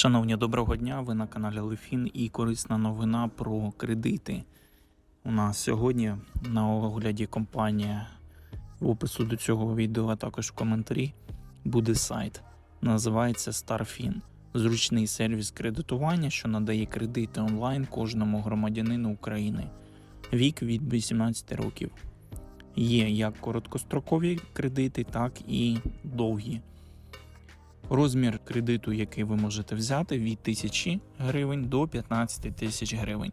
Шановні, доброго дня! Ви на каналі Лефін і корисна новина про кредити. У нас сьогодні на огляді компанія в опису до цього відео, а також в коментарі буде сайт. Називається StarFin. Зручний сервіс кредитування, що надає кредити онлайн кожному громадянину України. Вік від 18 років. Є як короткострокові кредити, так і довгі. Розмір кредиту, який ви можете взяти, від 1000 гривень до 15 тисяч гривень.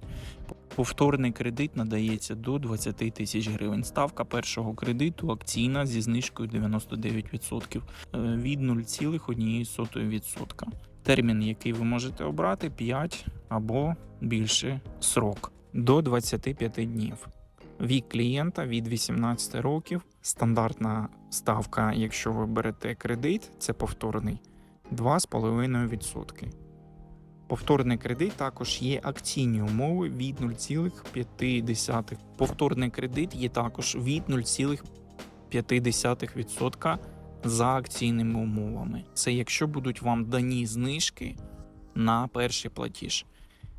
Повторний кредит надається до 20 тисяч гривень. Ставка першого кредиту акційна зі знижкою 99% е, від 0,1%. Термін, який ви можете обрати, 5 або більше срок до 25 днів. Вік клієнта від 18 років. Стандартна ставка, якщо ви берете кредит, це повторний 2,5%. Повторний кредит також є акційні умови від 0,5%. Повторний кредит є також від 0,5% за акційними умовами. Це якщо будуть вам дані знижки на перший платіж.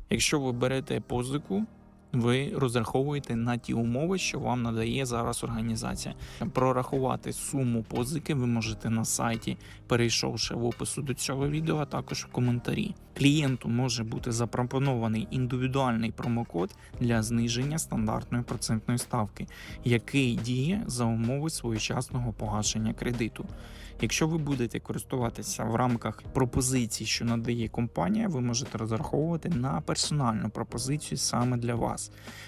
Якщо ви берете позику, ви розраховуєте на ті умови, що вам надає зараз організація. Прорахувати суму позики ви можете на сайті, перейшовши в опису до цього відео, а також в коментарі. Клієнту може бути запропонований індивідуальний промокод для зниження стандартної процентної ставки, який діє за умови своєчасного погашення кредиту. Якщо ви будете користуватися в рамках пропозицій, що надає компанія, ви можете розраховувати на персональну пропозицію саме для вас,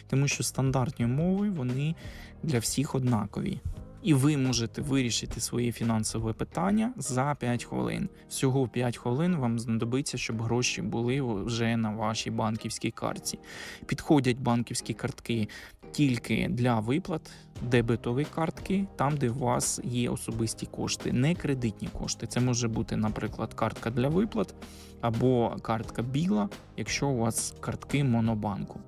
тому що стандартні умови вони для всіх однакові. І ви можете вирішити своє фінансове питання за 5 хвилин. Всього 5 хвилин вам знадобиться, щоб гроші були вже на вашій банківській картці. Підходять банківські картки тільки для виплат, дебетові картки, там, де у вас є особисті кошти, не кредитні кошти. Це може бути, наприклад, картка для виплат або картка біла, якщо у вас картки монобанку.